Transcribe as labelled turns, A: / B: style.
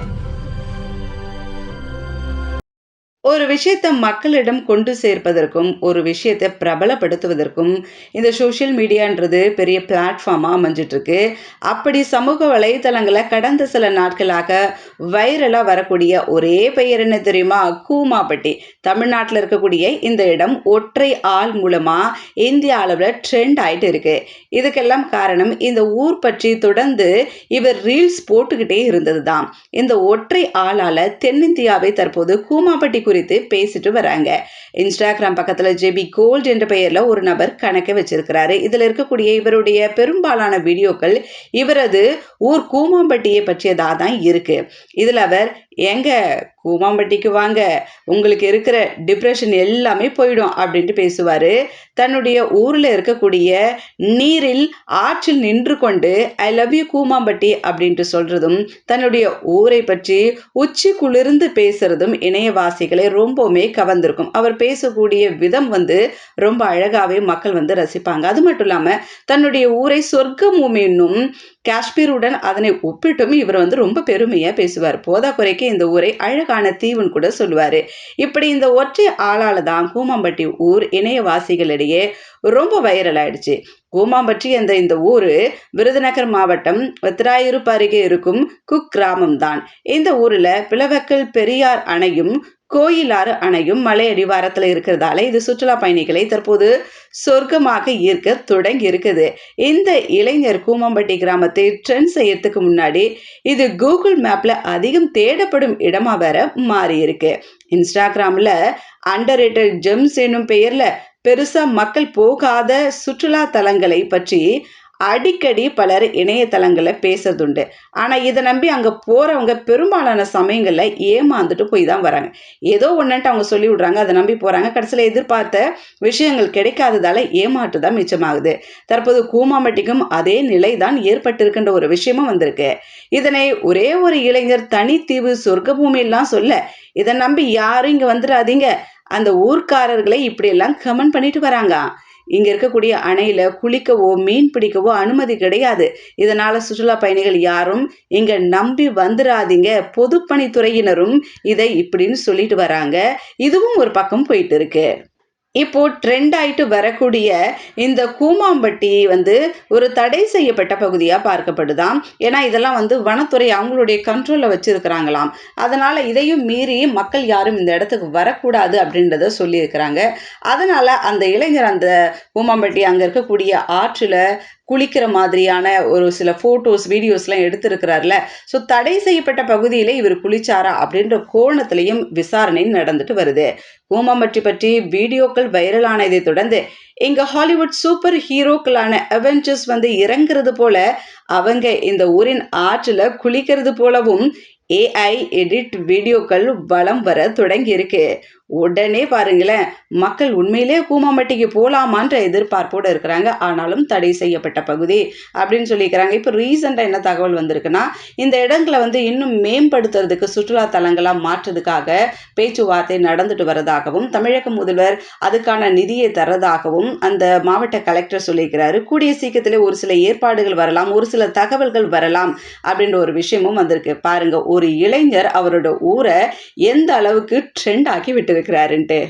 A: Thank you. ஒரு விஷயத்தை மக்களிடம் கொண்டு சேர்ப்பதற்கும் ஒரு விஷயத்தை பிரபலப்படுத்துவதற்கும் இந்த சோஷியல் மீடியான்றது பெரிய பிளாட்ஃபார்மாக அமைஞ்சிட்ருக்கு. அப்படி சமூக வலைத்தளங்களை கடந்த சில நாட்களாக வைரலாக வரக்கூடிய ஒரே பெயர் என்ன தெரியுமா? கூமாப்பட்டி. தமிழ்நாட்டில் இருக்கக்கூடிய இந்த இடம் ஒற்றை ஆள் மூலமாக இந்திய அளவில் ட்ரெண்ட் ஆகிட்டு இருக்கு. இதுக்கெல்லாம் காரணம் இந்த ஊர் பற்றி தொடர்ந்து இவர் ரீல்ஸ் போட்டுக்கிட்டே இருந்தது தான் இந்த ஒற்றை ஆளால் தென்னிந்தியாவை தற்போது கூமாப்பட்டி குறித்து பேசிட்டு வராங்க. இன்ஸ்டாகிராம் பக்கத்தில் ஜெபி கோல்ட் என்ற பெயரில் ஒரு நபர் கணக்கை வச்சிருக்கிறாரு. இதில் இருக்கக்கூடிய இவருடைய பெரும்பாலான வீடியோக்கள் இவரது ஊர் கூமாம்பட்டியை பற்றியதாக தான் இருக்கு. இதில் அவர் ஏங்க கூமாம்பட்டிக்கு வாங்க. உங்களுக்கு இருக்கிற டிப்ரெஷன் எல்லாமே போயிடும் அப்படின்ட்டு பேசுவார். தன்னுடைய ஊரில் இருக்கக்கூடிய நீரில் ஆற்றில் நின்று கொண்டு ஐ லவ் யூ கூமாம்பட்டி அப்படின்ட்டு சொல்கிறதும் தன்னுடைய ஊரை பற்றி உச்சி குளிர்ந்து பேசுகிறதும் இணையவாசிகளை ரொம்பவுமே கவர்ந்திருக்கும். அவர் பேசக்கூடிய விதம் வந்து ரொம்ப அழகாகவே மக்கள் வந்து ரசிப்பாங்க. அது மட்டும் இல்லாமல் தன்னுடைய ஊரை சொர்க்க என்னும் காஷ்மீருடன் அதனை ஒப்பிட்டும் இவர் வந்து ரொம்ப பெருமையாக பேசுவார். போதாக்குறைக்கு இந்த ஊரை அழகான தீவுன்னு கூட சொல்லுவார். இப்படி இந்த ஒற்றை ஆளால் தான் கூமாம்பட்டி ஊர் இணையவாசிகளிடையே ரொம்ப வைரல் ஆயிடுச்சு. கூமாம்பட்டி என்ற இந்த ஊர் விருதுநகர் மாவட்டம் வத்திராயிருப்பு அருகே இருக்கும் குக் கிராமம் தான் இந்த ஊரில் பிளவக்கல் பெரியார் அணையும் கோயிலாறு அணையும் மலை அடிவாரத்தில் இருக்கிறதால இது சுற்றுலா பயணிகளை தற்போது சொர்க்கமாக ஈர்க்க தொடங்கி இருக்குது. இந்த இளைஞர் கூமம்பட்டி கிராமத்தை ட்ரெண்ட் செய்யறதுக்கு முன்னாடி இது கூகுள் மேப்ல அதிகம் தேடப்படும் இடமா வேற மாறி இருக்கு. இன்ஸ்டாகிராம்ல அண்டர் ஜெம்ஸ் என்னும் பெயர்ல பெருசா மக்கள் போகாத சுற்றுலா தலங்களை பற்றி அடிக்கடி பலர் இணையதளங்களில் பேசுறதுண்டு. ஆனால் இதை நம்பி அங்கே போகிறவங்க பெரும்பாலான சமயங்களில் ஏமாந்துட்டு போய் தான் வராங்க. ஏதோ ஒன்றுன்ட்டு அவங்க சொல்லி விட்றாங்க அதை நம்பி போகிறாங்க கடைசியில் எதிர்பார்த்த விஷயங்கள் கிடைக்காததால் ஏமாற்று தான் மிச்சமாகுது. தற்போது கூமாமட்டிக்கும் அதே நிலை தான் ஏற்பட்டிருக்கின்ற ஒரு விஷயமும் வந்திருக்கு. இதனை ஒரே ஒரு இளைஞர் தனித்தீவு சொர்க்க பூமியெல்லாம் சொல்ல இதை நம்பி யாரும் இங்கே வந்துடாதீங்க அந்த ஊர்க்காரர்களை இப்படியெல்லாம் கமெண்ட் பண்ணிட்டு வராங்க இங்கே இருக்கக்கூடிய அணையில் குளிக்கவோ மீன் பிடிக்கவோ அனுமதி கிடையாது. இதனால் சுற்றுலா பயணிகள் யாரும் இங்கே நம்பி வந்துடாதீங்க பொதுப்பணித்துறையினரும் இதை இப்படின்னு சொல்லிட்டு வராங்க. இதுவும் ஒரு பக்கம் போயிட்டு இருக்கு. இப்போ ட்ரெண்ட் ஆயிட்டு வரக்கூடிய இந்த கூமாம்பட்டி வந்து ஒரு தடை செய்யப்பட்ட பகுதியாக பார்க்கப்படுதாம். ஏன்னா இதெல்லாம் வந்து வனத்துறை அவங்களுடைய கண்ட்ரோலில் வச்சுருக்கிறாங்களாம். அதனால் இதையும் மீறி மக்கள் யாரும் இந்த இடத்துக்கு வரக்கூடாது அப்படின்றத சொல்லியிருக்கிறாங்க. அதனால் அந்த இளைஞர் அந்த கூமாம்பட்டி அங்கே இருக்கக்கூடிய ஆற்றில் குளிக்கிற மாதிரியான ஒரு சில ஃபோட்டோஸ் வீடியோஸ்லாம் எடுத்திருக்கிறார்ல. ஸோ தடை செய்யப்பட்ட பகுதியில் இவர் குளிச்சாரா அப்படின்ற கோணத்திலையும் விசாரணை நடந்துட்டு வருது. கூமாம்பட்டி பற்றி வீடியோக்கள் வைரலானதை தொடர்ந்து இங்கே ஹாலிவுட் சூப்பர் ஹீரோக்களான அவெஞ்சர்ஸ் வந்து இறங்குறது போல அவங்க இந்த ஊரின் ஆற்றில் குளிக்கிறது போலவும் ஏஐ எடிட் வீடியோக்கள் வளம் வர தொடங்கி இருக்கு உடனே பாருங்களேன் மக்கள் உண்மையிலே கூமாம்பட்டிக்கு போகலாமான்ற எதிர்பார்ப்போடு இருக்கிறாங்க. ஆனாலும் தடை செய்யப்பட்ட பகுதி அப்படின்னு சொல்லியிருக்கிறாங்க இப்போ ரீசெண்டாக என்ன தகவல் வந்திருக்குன்னா இந்த இடங்களை வந்து இன்னும் மேம்படுத்துறதுக்கு சுற்றுலா தலங்களாக மாற்றுறதுக்காக பேச்சுவார்த்தை நடந்துட்டு வரதாகவும் தமிழக முதல்வர் அதுக்கான நிதியை தரதாகவும் அந்த மாவட்ட கலெக்டர் சொல்லியிருக்கிறாரு. கூடிய சீக்கிரத்தில் ஒரு சில ஏற்பாடுகள் வரலாம் ஒரு சில தகவல்கள் வரலாம் அப்படின்ற ஒரு விஷயமும் வந்திருக்கு. பாருங்க ஒரு இளைஞர் அவரோட ஊரை எந்த அளவுக்கு ட்ரெண்ட் ஆக்கி விட்டு இருக்கிறாருன்ட்டு